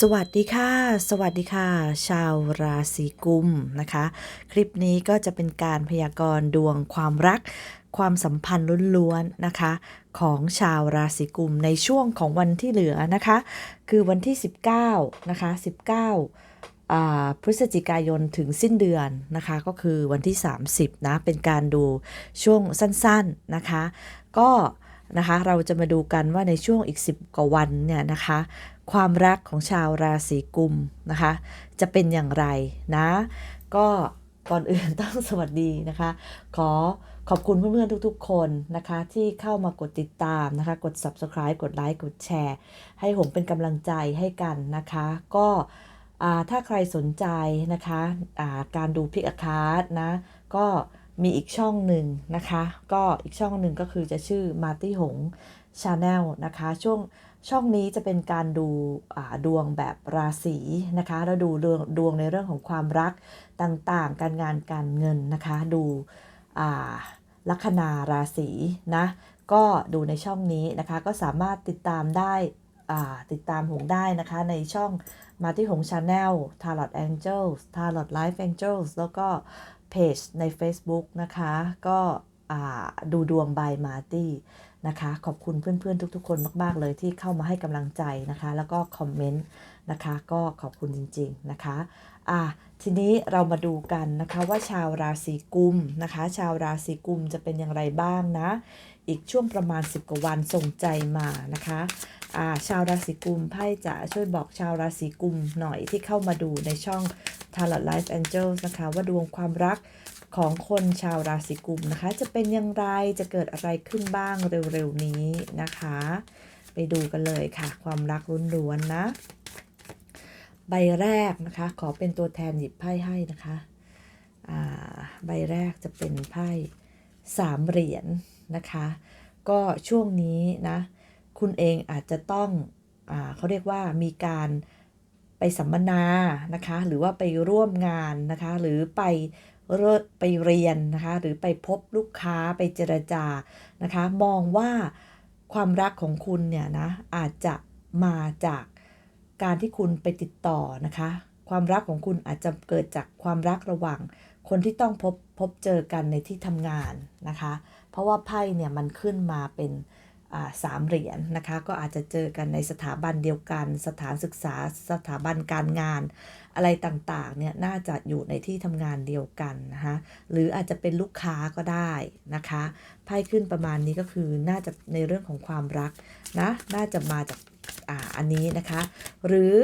สวัสดีค่ะ สวัสดีค่ะ ชาวราศีกุมนะคะ คลิปนี้ก็จะเป็นการพยากรณ์ดวงความรัก ความสัมพันธ์ล้วนๆนะคะ ของชาวราศีกุมในช่วงของวันที่เหลือนะคะ คือวันที่ 19นะคะ19อ่าพฤศจิกายนถึงสิ้นเดือนนะคะ ก็คือวันที่ 30นะเป็นการดูช่วงสั้นๆนะคะ ก็ นะคะ เราจะมาดูกันว่าในช่วงอีก 10 กว่าวันเนี่ยนะคะ ความรักของชาวราศีกุมนะคะ จะเป็นอย่างไรนะ ก็ก่อนอื่นต้องสวัสดีนะคะ ขอขอบคุณเพื่อนๆทุกๆ คนนะคะ ที่เข้ามากดติดตามนะคะ กด subscribe กดไลค์กดแชร์ ให้ผมเป็นกำลังใจให้กันนะคะ ก็ถ้าใครสนใจนะคะาการดูพิกอาคาร์ดนะ ก็ มีอีกช่องหนึ่งนะคะ ก็อีกช่องหนึ่งก็คือจะชื่อมาร์ตี้หงชาแนลนะคะ ช่วงช่องนี้จะเป็นการดูดวงแบบราศีนะคะแล้วดูดวงดวงในเรื่องของความรักต่างๆ การงานการเงินนะคะ ดูลัคนาราศีนะ ก็ดูในช่องนี้นะคะ ก็สามารถติดตามได้ติดตามหงได้นะคะในช่องมาที่หงชาแนล Tarot Angels Tarot Life Angels แล้วก็ เพจใน Facebook นะคะ ก็ดูดวงบายมาตี้นะคะ ขอบคุณเพื่อนๆ ทุก ๆ คนมาก ๆ เลยที่เข้ามาให้กำลังใจนะคะ แล้วก็คอมเมนต์นะคะ ก็ขอบคุณจริง ๆ นะคะอะทีนี้เรามาดูกันนะคะว่าชาวราศีกุมนะคะ ชาวราศีกุมจะเป็นอย่างไรบ้างนะ อีกช่วงประมาณ 10 กว่าวันส่งใจมานะคะ ชาวราศีกุมไพ่จะช่วยบอกชาวราศีกุมหน่อยที่เข้ามาดูในช่อง Tarot Life Angels นะคะว่าดวงความรักของคนชาวราศีกุมนะคะ จะเป็นอย่างไรจะเกิดอะไรขึ้นบ้างเร็วๆนี้นะคะ ไปดูกันเลยค่ะ ความรักล้วนๆนะ ใบแรกนะคะ ขอเป็นตัวแทนหยิบไพ่ให้นะคะใบแรกจะเป็นไพ่สามเหรียญนะคะ ก็ช่วงนี้นะ คุณเองอาจจะต้องอเขาเรียกว่ามีการไปสัมมนานะคะ หรือว่าไปร่วมงานนะคะ หรือไปเริ่ไปเรียนนะคะ หรือไปพบลูกค้าไปเจรจานะคะ มองว่าความรักของคุณเนี่ยนะอาจจะมาจากการที่คุณไปติดต่อนะคะ ความรักของคุณอาจจะเกิดจากความรักระหว่าง คนที่ต้องพบพบเจอกันในที่ทำงานนะคะ เพราะว่าไพ่เนี่ยมันขึ้นมาเป็น สามเหรียญนนะคะ ก็อาจจะเจอกันในสถาบันเดียวกัน สถานศึกษาสถาบันการงาน อะไรต่างๆเนี่ยน่าจะอยู่ในที่ทำงานเดียวกันนะคะหรืออาจจะเป็นลูกค้าก็ได้นะคะไพ่ขึ้นประมาณนี้ก็คือน่าจะในเรื่องของความรักนะน่าจะมาจากอ่าอันนี้นะคะ หรือ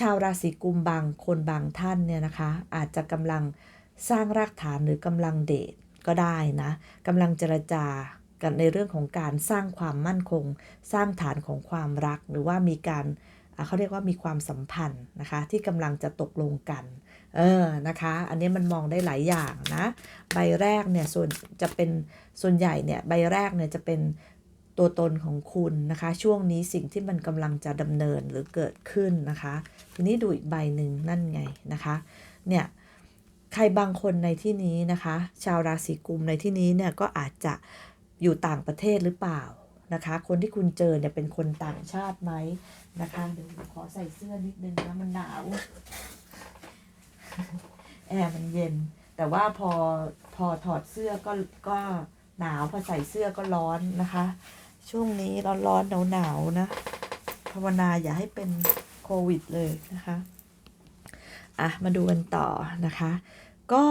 ชาวราศีกุมบางคนบางท่านเนี่ยนะคะ อาจจะกำลังสร้างรากฐานหรือกำลังเดทก็ได้นะกำลังเจรจา กันในเรื่องของการสร้างความมั่นคง สร้างฐานของความรัก หรือว่ามีการเขาเรียกว่ามีความสัมพันธ์นะคะ ที่กำลังจะตกลงกันเออนะคะ อันนี้มันมองได้หลายอย่างนะใบแรกเนี่ยส่วนจะเป็นส่วนใหญ่เนี่ยใบแรกเนี่ยจะเป็นตัวตนของคุณนะคะ ช่วงนี้สิ่งที่มันกำลังจะดำเนินหรือเกิดขึ้นนะคะ ทีนี้ดูอีกใบหนึ่งนั่นไงนะคะเนี่ยใครบางคนในที่นี้นะคะ ชาวราศีกุมในที่นี้เนี่ยก็อาจจะ อยู่ต่างประเทศหรือเปล่านะคะ คนที่คุณเจอเนี่ยเป็นคนต่างชาติไหมนะคะ เดี๋ยวขอใส่เสื้อนิดนึงนะมันหนาวแอร์มันเย็น แต่ว่าพอพอถอดเสื้อก็ก็หนาวพอใส่เสื้อก็ร้อนนะคะ ช่วงนี้ร้อนร้อนหนาวหนาวนะภาวนาอย่าให้เป็นโควิดเลยนะคะอะมาดูกันต่อนะคะ ก็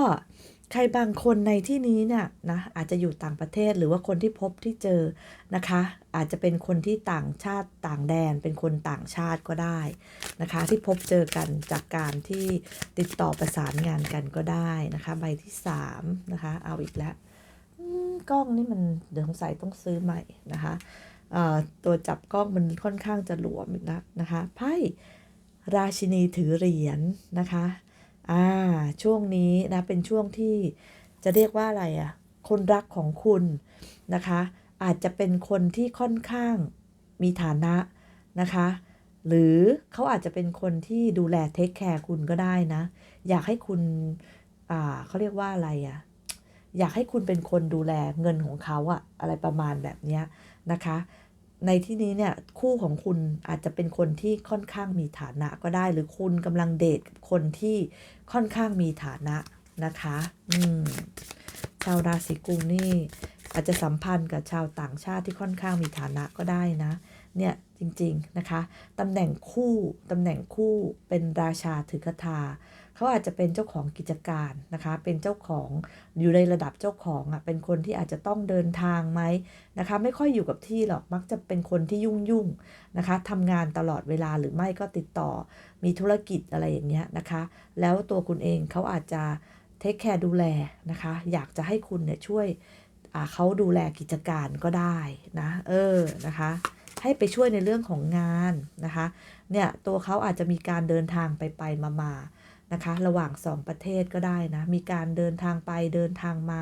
ใครบางคนในที่นี้เนี่ยนะอาจจะอยู่ต่างประเทศหรือว่าคนที่พบที่เจอนะคะ อาจจะเป็นคนที่ต่างชาติต่างแดน เป็นคนต่างชาติก็ได้นะคะ ที่พบเจอกันจากการที่ติดต่อประสานงานกันก็ได้นะคะ ใบที่สามนะคะ เอาอีกแล้วอืมกล้องนี่มันเดี๋ยวสงสัยต้องซื้อใหม่นะคะตัวจับกล้องมันค่อนข้างจะหลวมอีกแล้วนะคะไพ่ราชินีถือเหรียญนะคะ อ่า ช่วงนี้นะเป็นช่วงที่จะเรียกว่าอะไรอะ่ะ คนรักของคุณนะคะ อาจจะเป็นคนที่ค่อนข้างมีฐานะนะคะ หรือเขาอาจจะเป็นคนที่ดูแลเทคแคร์คุณก็ได้นะ อยากให้คุณ อ่าเขาเรียกว่าอะไรอะ่ะอยากให้คุณเป็นคนดูแลเงินของเขาอะอะไรประมาณแบบนี้นะคะ ในที่นี้เนี่ยคู่ของคุณอาจจะเป็นคนที่ค่อนข้างมีฐานะก็ได้ หรือคุณกำลังเดทกับคนที่ค่อนข้างมีฐานะนะคะอืมชาวราศีกุมนี่อาจจะสัมพันธ์กับชาวต่างชาติที่ค่อนข้างมีฐานะก็ได้นะเนี่ยจริงๆนะคะตำแหน่งคู่ตำแหน่งคู่เป็นราชาถือคทา เขาอาจจะเป็นเจ้าของกิจการนะคะ เป็นเจ้าของอยู่ในระดับเจ้าของอะเป็นคนที่อาจจะต้องเดินทางไหมนะคะ ไม่ค่อยอยู่กับที่หรอกมักจะเป็นคนที่ยุ่งยุ่งนะคะทำงานตลอดเวลาหรือไม่ก็ติดต่อมีธุรกิจอะไรอย่างเงี้ยนะคะ แล้วตัวคุณเองเขาอาจจะเทคแคร์ดูแลนะคะ อยากจะให้คุณเนี่ยช่วยเขาดูแลกิจการก็ได้นะ เออนะคะ ให้ไปช่วยในเรื่องของงานนะคะ เนี่ยตัวเขาอาจจะมีการเดินทางไปไปมามา นะคะ ระหว่างสองประเทศก็ได้นะ มีการเดินทางไปเดินทางมา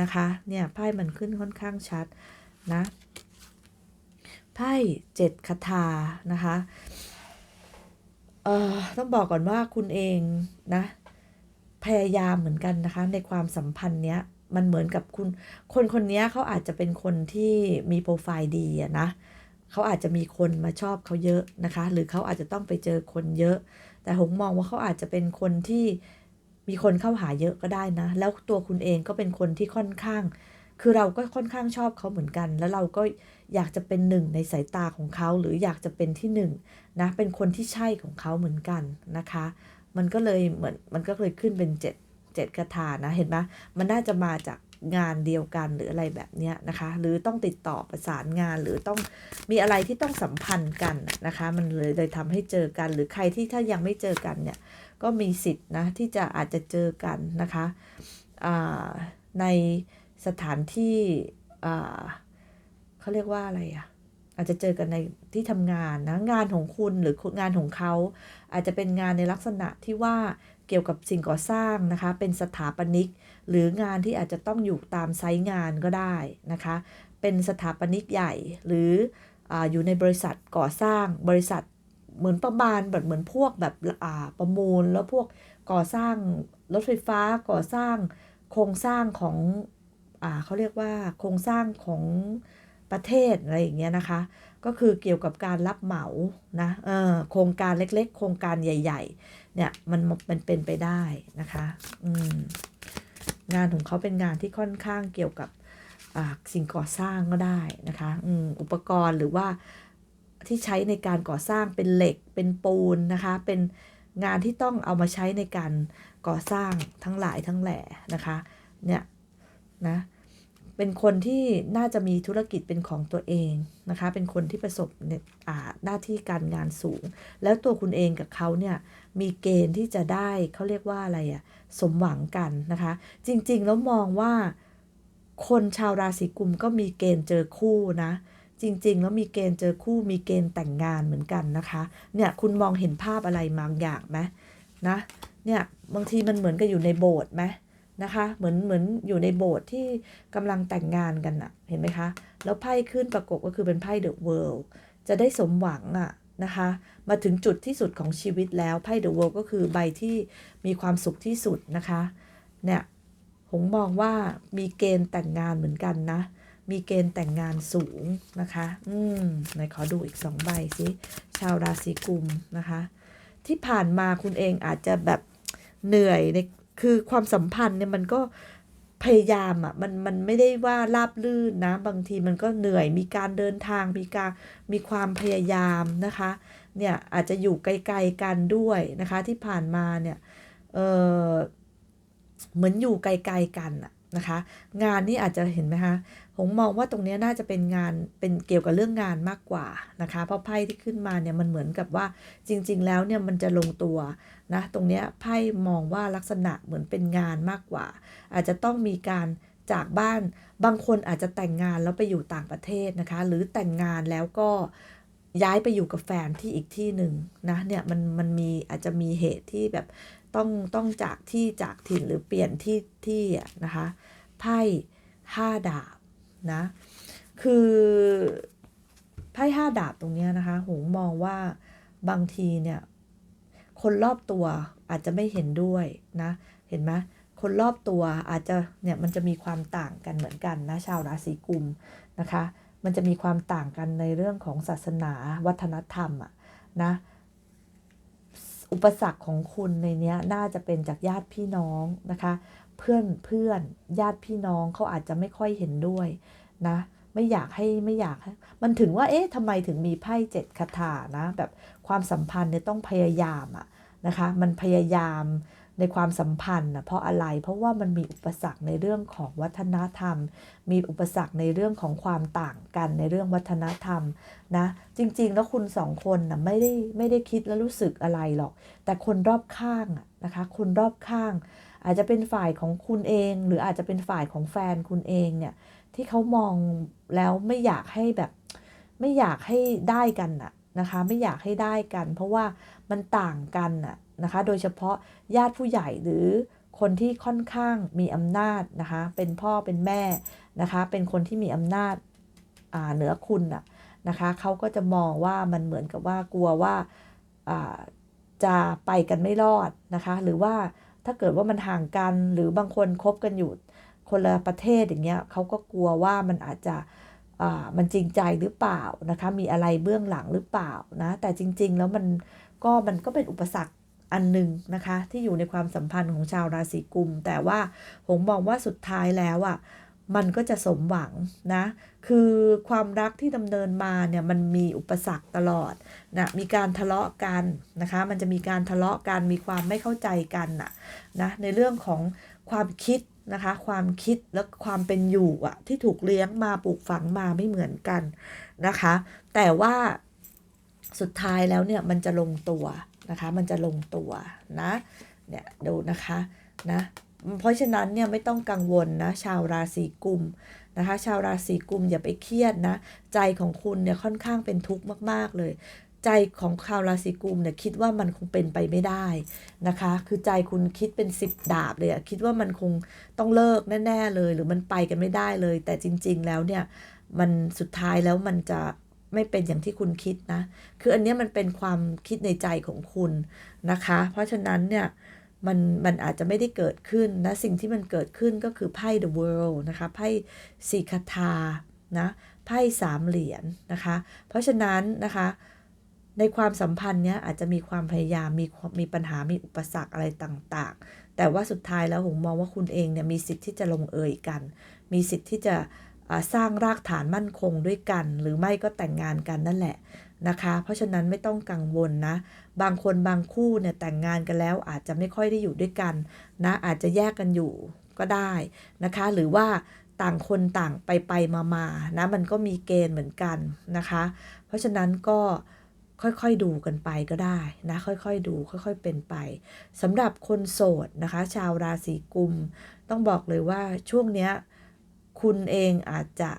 นะคะ เนี่ยไพ่มันขึ้นค่อนข้างชัดนะไพ่เจ็ดคาถานะคะเอ่อต้องบอกก่อนว่าคุณเองนะ พยายามเหมือนกันนะคะ ในความสัมพันธ์เนี้ยมันเหมือนกับคุณ คนคนนี้เขาอาจจะเป็นคนที่มีโปรไฟล์ดีอะนะเขาอาจจะมีคนมาชอบเขาเยอะนะคะ หรือเขาอาจจะต้องไปเจอคนเยอะ แต่หงมองว่าเขาอาจจะเป็นคนที่มีคนเข้าหาเยอะก็ได้นะ แล้วตัวคุณเองก็เป็นคนที่ค่อนข้าง คือเราก็ค่อนข้างชอบเขาเหมือนกัน แล้วเราก็อยากจะเป็นหนึ่งในสายตาของเขา หรืออยากจะเป็นที่หนึ่งนะ เป็นคนที่ใช่ของเขาเหมือนกันนะคะ มันก็เลยเหมือนมันก็เลยขึ้นเป็นเจ็ดเจ็ดคาถานะ เห็นไหมมันน่าจะมาจาก งานเดียวกันหรืออะไรแบบนี้นะคะ หรือต้องติดต่อประสานงานหรือต้องมีอะไรที่ต้องสัมพันธ์กันนะคะ มันเลยเลยทำให้เจอกันหรือใครที่ถ้ายังไม่เจอกันเนี่ยก็มีสิทธิ์นะที่จะอาจจะเจอกันนะคะในสถานที่เขาเรียกว่าอะไรอะอาจจะเจอกันในที่ทำงานนะงานของคุณหรืองานของเขา อาจจะเป็นงานในลักษณะที่ว่า เกี่ยวกับสิ่งก่อสร้างนะคะ เป็นสถาปนิก หรืองานที่อาจจะต้องอยู่ตามไซต์งานก็ได้นะคะ เป็นสถาปนิกใหญ่หรือออยู่ในบริษัทก่อสร้าง บริษัทเหมือนประมาณแบบเหมือนพวกแบบประมูล แล้วพวกก่อสร้างรถไฟฟ้าก่อสร้างโครงสร้างของอเขาเรียกว่าโครงสร้างของประเทศอะไรอย่างเงี้ยนะคะ ก็คือเกี่ยวกับการรับเหมานะเออโครงการเล็กๆ โครงการใหญ่ ๆ เนี่ยมันมันเป็นไปได้นะคะอืมงานของเขาเป็นงานที่ค่อนข้างเกี่ยวกับอ่าสิ่งก่อสร้างก็ได้นะคะออุปกรณ์หรือว่าที่ใช้ในการก่อสร้างเป็นเหล็กเป็นปูนนะคะ เป็นงานที่ต้องเอามาใช้ในการก่อสร้างทั้งหลายทั้งแหล่นะคะเนี่ยนะ เป็นคนที่น่าจะมีธุรกิจเป็นของตัวเองนะคะ เป็นคนที่ประสบเนี่ยอ่าหน้าที่การงานสูง แล้วตัวคุณเองกับเขาเนี่ยมีเกณฑ์ที่จะได้เขาเรียกว่าอะไรอะสมหวังกันนะคะ จริงๆแล้วมองว่าคนชาวราศีกุมก็มีเกณฑ์เจอคู่นะ จริง ๆ แล้วมีเกณฑ์เจอคู่มีเกณฑ์แต่งงานเหมือนกันนะคะ เนี่ยคุณมองเห็นภาพอะไรบางอย่างไหมนะ เนี่ยบางทีมันเหมือนกับอยู่ในโบสถ์ไหม นะคะ เหมือนเหมือนอยู่ในโบสถ์ที่กำลังแต่งงานกันอะเห็นไหมคะ แล้วไพ่ขึ้นประกบก็คือเป็นไพ่เดอะเวิลด์จะได้สมหวังอะนะคะ มาถึงจุดที่สุดของชีวิตแล้วไพ่เดอะเวิลด์ก็คือใบที่มีความสุขที่สุดนะคะ เนี่ยผมมองว่ามีเกณฑ์แต่งงานเหมือนกันนะ มีเกณฑ์แต่งงานสูงนะคะ อืมไหนขอดูอีกสองใบสิชาวราศีกุมนะคะ ที่ผ่านมาคุณเองอาจจะแบบเหนื่อยใน คือความสัมพันธ์เนี่ยมันก็พยายามอะ่ะมันมันไม่ได้ว่าราบลื่นนะ บางทีมันก็เหนื่อยมีการเดินทางมีการมีความพยายามนะคะเนี่ยอาจจะอยู่ไกลๆกันด้วยนะคะที่ผ่านมาเนี่ยเออเหมือนอยู่ไกลๆกันอะนะคะ งานนี่อาจจะเห็นไหมคะผมมองว่าตรงนี้น่าจะเป็นงานเป็นเกี่ยวกับเรื่องงานมากกว่านะคะ เพราะไพ่ที่ขึ้นมาเนี่ยมันเหมือนกับว่าจริง ๆ แล้วเนี่ยมันจะลงตัว นะตรงเนี้ยไพ่มองว่าลักษณะเหมือนเป็นงานมากกว่า อาจจะต้องมีการจากบ้านบางคนอาจจะแต่งงานแล้วไปอยู่ต่างประเทศนะคะ หรือแต่งงานแล้วก็ย้ายไปอยู่กับแฟนที่อีกที่หนึ่งนะเนี่ยมันมันมีอาจจะมีเหตุที่แบบต้องต้องจากที่จากถิ่นหรือเปลี่ยนที่ที่อะนะคะไพ่ห้าดาบนะคือไพ่ห้าดาบตรงเนี้ยนะคะหงมองว่าบางทีเนี่ย คนรอบตัวอาจจะไม่เห็นด้วยนะ เห็นไหมคนรอบตัวอาจจะเนี่ยมันจะมีความต่างกันเหมือนกันนะชาวราศีกุมนะคะ มันจะมีความต่างกันในเรื่องของศาสนาวัฒนธรรมอะนะอุปสรรคของคุณในเนี้ยน่าจะเป็นจากญาติพี่น้องนะคะ เพื่อนเพื่อนญาติพี่น้องเขาอาจจะไม่ค่อยเห็นด้วยนะ ไม่อยากให้ไม่อยากให้มันถึงว่าเอ๊ะทำไมถึงมีไพ่เจ็ดคาถานะ แบบความสัมพันธ์เนี่ยต้องพยายามอะนะคะ มันพยายามในความสัมพันธ์นะเพราะอะไร เพราะว่ามันมีอุปสรรคในเรื่องของวัฒนธรรม มีอุปสรรคในเรื่องของความต่างกันในเรื่องวัฒนธรรมนะ จริง ๆ แล้วคุณสองคนนะไม่ได้ไม่ได้คิดและรู้สึกอะไรหรอก แต่คนรอบข้างอะนะคะ คนรอบข้าง อาจจะเป็นฝ่ายของคุณเอง หรืออาจจะเป็นฝ่ายของแฟนคุณเองเนี่ยที่เขามองแล้วไม่อยากให้แบบไม่อยากให้ได้กันนะนะคะไม่อยากให้ได้กัน เพราะว่ามันต่างกันนะนะคะโดยเฉพาะญาติผู้ใหญ่หรือคนที่ค่อนข้างมีอำนาจนะคะเป็นพ่อเป็นแม่นะคะเป็นคนที่มีอำนาจอ่าเหนือคุณนะนะคะเขาก็จะมองว่ามันเหมือนกับว่ากลัวว่าอ่าจะไปกันไม่รอดนะคะหรือว่า ถ้าเกิดว่ามันห่างกันหรือบางคนคบกันอยู่คนละประเทศอย่างเงี้ยเขาก็กลัวว่ามันอาจจะอ่ามันจริงใจหรือเปล่านะคะ มีอะไรเบื้องหลังหรือเปล่านะแต่จริง ๆ แล้วมันก็มันก็เป็นอุปสรรคอันหนึ่งนะคะ ที่อยู่ในความสัมพันธ์ของชาวราศีกุม แต่ว่าผมมองว่าสุดท้ายแล้วอะ่ะ มันก็จะสมหวังนะ คือความรักที่ดำเนินมาเนี่ยมันมีอุปสรรคตลอดนะมีการทะเลาะกันนะคะ มันจะมีการทะเลาะกันมีความไม่เข้าใจกันน่ะนะในเรื่องของความคิดนะคะ ความคิดและความเป็นอยู่อะที่ถูกเลี้ยงมาปลูกฝังมาไม่เหมือนกันนะคะ แต่ว่าสุดท้ายแล้วเนี่ยมันจะลงตัวนะคะ มันจะลงตัวนะเนี่ยดูนะคะนะ เพราะฉะนั้นเนี่ยไม่ต้องกังวลนะชาวราศีกุมนะคะชาวราศีกุมอย่าไปเครียดนะ ใจของคุณเนี่ยค่อนข้างเป็นทุกข์มาก ๆ เลย ใจของชาวราศีกุมเนี่ยคิดว่ามันคงเป็นไปไม่ได้นะคะ คือใจคุณคิดเป็นสิบดาบเลยอะคิดว่ามันคงต้องเลิกแน่ ๆ เลย หรือมันไปกันไม่ได้เลย แต่จริง ๆ แล้วเนี่ยมันสุดท้ายแล้วมันจะไม่เป็นอย่างที่คุณคิดนะ คืออันนี้มันเป็นความคิดในใจของคุณนะคะ เพราะฉะนั้นเนี่ย มันมันอาจจะไม่ได้เกิดขึ้นนะสิ่งที่มันเกิดขึ้นก็คือไพ่ the world นะคะไพ่สีคาทานะไพ่สามเหรียญนนะคะ เพราะฉะนั้นนะคะในความสัมพันธ์เนี้ยอาจจะมีความพยายามมีมีปัญหามีอุปสรรคอะไรต่าง ๆ แต่ว่าสุดท้ายแล้วผมมองว่าคุณเองเนี่ยมีสิทธิ์ที่จะลงเอยกัน มีสิทธิ์ที่จะ สร้างรากฐานมั่นคงด้วยกัน หรือไม่ก็แต่งงานกันนั่นแหละนะคะ เพราะฉะนั้นไม่ต้องกังวลนะ บางคนบางคู่เนี่ยแต่งงานกันแล้วอาจจะไม่ค่อยได้อยู่ด้วยกันนะอาจจะแยกกันอยู่ก็ได้นะคะ หรือว่าต่างคนต่างไปไปมามานะมันก็มีเกณฑ์เหมือนกันนะคะ เพราะฉะนั้นก็ค่อยๆดูกันไปก็ได้นะค่อยๆดูค่อยๆเป็นไปสำหรับคนโสดนะคะ ชาวราศีกุม ต้องบอกเลยว่าช่วงเนี้ย คุณเองอาจจะ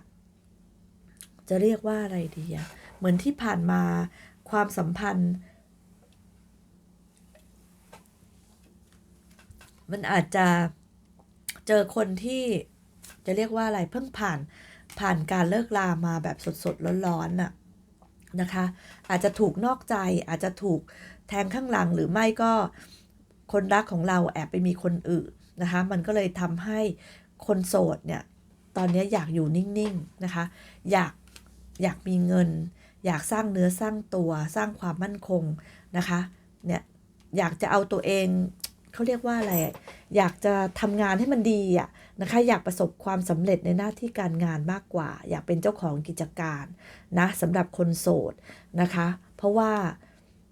จะเรียกว่าอะไรดีอะเหมือนที่ผ่านมาความสัมพันธ์ มันอาจจะเจอคนที่จะเรียกว่าอะไรเพิ่งผ่านผ่านการเลิกลามาแบบสดๆร้อนๆน่ะนะคะ อาจจะถูกนอกใจอาจจะถูกแทงข้างหลังหรือไม่ก็คนรักของเราแอบไปมีคนอื่นนะคะ มันก็เลยทำให้คนโสดเนี่ย ตอนนี้อยากอยู่นิ่งๆนะคะ อยากอยากมีเงิน อยากสร้างเนื้อสร้างตัวสร้างความมั่นคงนะคะเนี่ยอยากจะเอาตัวเองเขาเรียกว่าอะไร อยากจะทำงานให้มันดีอะนะคะอยากประสบความสำเร็จในหน้าที่การงานมากกว่า อยากเป็นเจ้าของกิจการนะสำหรับคนโสดนะคะ เพราะว่า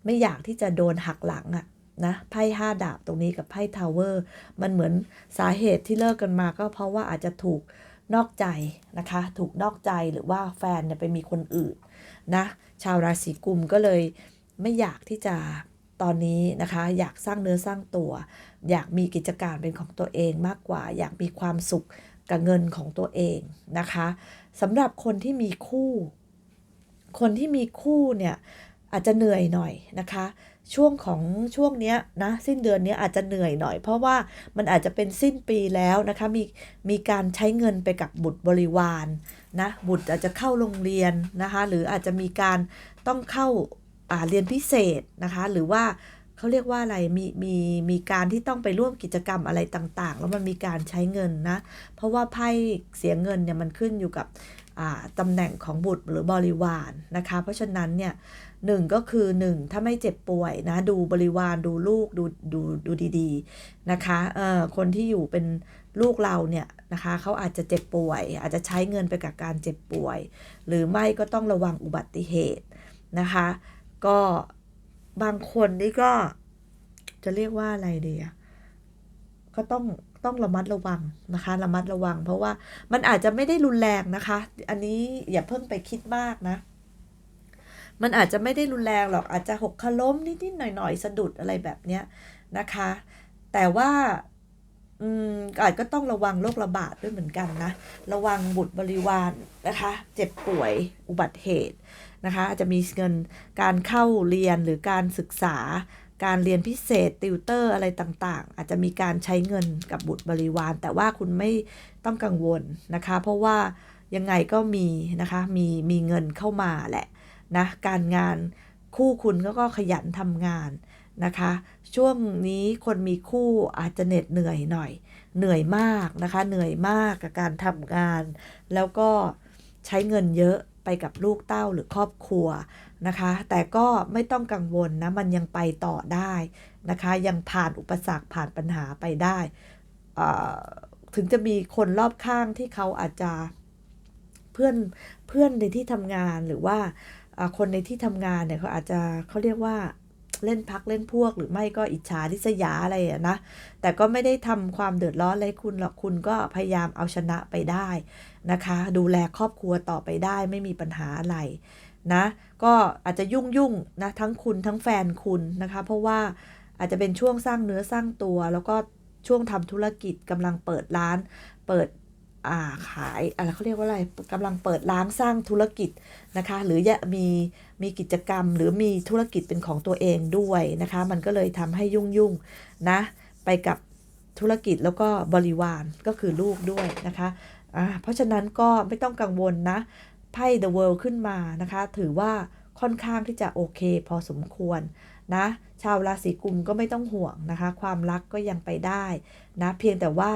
ไม่อยากที่จะโดนหักหลังอะนะไพ่ห้าดาบตรงนี้กับไพ่ทาวเวอร์มันเหมือนสาเหตุที่เลิกกันมาก็เพราะว่าอาจจะถูก นอกใจนะคะ ถูกนอกใจหรือว่าแฟนเนี่ยไปมีคนอื่นนะ ชาวราศีกุมก็เลยไม่อยากที่จะตอนนี้นะคะ อยากสร้างเนื้อสร้างตัว อยากมีกิจการเป็นของตัวเองมากกว่า อยากมีความสุขกับเงินของตัวเองนะคะสำหรับคนที่มีคู่ คนที่มีคู่เนี่ย อาจจะเหนื่อยหน่อยนะคะ ช่วงของช่วงเนี้ยนะสิ้นเดือนนี้อาจจะเหนื่อยหน่อย เพราะว่ามันอาจจะเป็นสิ้นปีแล้วนะคะมีมีการใช้เงินไปกับบุตรบริวารนะบุตรอาจจะเข้าโรงเรียนนะคะ หรืออาจจะมีการต้องเข้าอ่าเรียนพิเศษนะคะ หรือว่าเขาเรียกว่าอะไรมีมีมีการที่ต้องไปร่วมกิจกรรมอะไรต่างๆ แล้วมันมีการใช้เงินนะ เพราะว่าไพ่เสียเงินเนี่ยมันขึ้นอยู่กับ ตำแหน่งของบุตรหรือบริวารนะคะ เพราะฉะนั้นเนี่ยหนึ่งก็คือหนึ่งถ้าไม่เจ็บป่วยนะดูบริวารดูลูกดูดูดูดีๆนะคะเอ่อคนที่อยู่เป็นลูกเราเนี่ยนะคะเขาอาจจะเจ็บป่วย อาจจะใช้เงินไปกับการเจ็บป่วย หรือไม่ก็ต้องระวังอุบัติเหตุนะคะ ก็บางคนนี่ก็จะเรียกว่าอะไรดีอะก็ต้อง ต้องระมัดระวังนะคะ ระมัดระวัง เพราะว่ามันอาจจะไม่ได้รุนแรงนะคะ อันนี้อย่าเพิ่งไปคิดมากนะ มันอาจจะไม่ได้รุนแรงหรอกอาจจะหกขล้มนิดๆหน่อยๆสะดุดอะไรแบบเนี้ยนะคะ แต่ว่าอืมอาจก็ต้องระวังโรคระบาดด้วยเหมือนกันนะ ระวังบุตรบริวารนะคะ เจ็บป่วยอุบัติเหตุนะคะ จะมีเงินการเข้าเรียนหรือการศึกษา การเรียนพิเศษติวเตอร์อะไรต่างๆ อาจจะมีการใช้เงินกับบุตรบริวาร แต่ว่าคุณไม่ต้องกังวลนะคะ เพราะว่ายังไงก็มีนะคะมีมีเงินเข้ามาแหละนะการงานคู่คุณก็ก็ขยันทำงานนะคะ ช่วงนี้คนมีคู่อาจจะเหน็ดเหนื่อยหน่อย เหนื่อยมากนะคะ เหนื่อยมากกับการทำงาน แล้วก็ใช้เงินเยอะ ไปกับลูกเต้าหรือครอบครัวนะคะ แต่ก็ไม่ต้องกังวลนะ มันยังไปต่อได้นะคะ ยังผ่านอุปสรรคผ่านปัญหาไปได้ ถึงจะมีคนรอบข้างที่เขาอาจจะเพื่อนเพื่อนในที่ทำงานหรือว่าคนในที่ทำงานเนี่ยเขาอาจจะเขาเรียกว่า เล่นพักเล่นพวก หรือไม่ก็อิจฉาริษยาอะไรอะนะ แต่ก็ไม่ได้ทำความเดือดร้อนอะไรคุณหรอกคุณก็พยายามเอาชนะไปได้นะคะ ดูแลครอบครัวต่อไปได้ไม่มีปัญหาอะไรนะ ก็อาจจะยุ่งยุ่งนะทั้งคุณทั้งแฟนคุณนะคะ เพราะว่าอาจจะเป็นช่วงสร้างเนื้อสร้างตัว แล้วก็ช่วงทำธุรกิจกำลังเปิดร้าน เปิด ขายอะไรเขาเรียกว่าอะไรกำลังเปิดร้านสร้างธุรกิจนะคะ หรือมีมีกิจกรรมหรือมีธุรกิจเป็นของตัวเองด้วยนะคะ มันก็เลยทำให้ยุ่งยุ่งนะไปกับธุรกิจแล้วก็บริวารก็คือลูกด้วยนะคะอ่าเพราะฉะนั้นก็ไม่ต้องกังวลนะไพ่ The World ขึ้นมานะคะ ถือว่าค่อนข้างที่จะโอเคพอสมควรนะ ชาวราศีกุมก็ไม่ต้องห่วงนะคะ ความรักก็ยังไปได้นะ เพียงแต่ว่า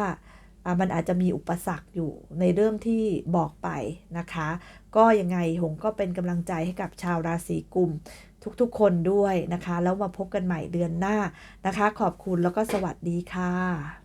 มันอาจจะมีอุปสรรคอยู่ในเรื่องที่บอกไปนะคะ ก็ยังไงหงก็เป็นกำลังใจให้กับชาวราศีกุมทุกๆคนด้วยนะคะ แล้วมาพบกันใหม่เดือนหน้านะคะ ขอบคุณแล้วก็สวัสดีค่ะ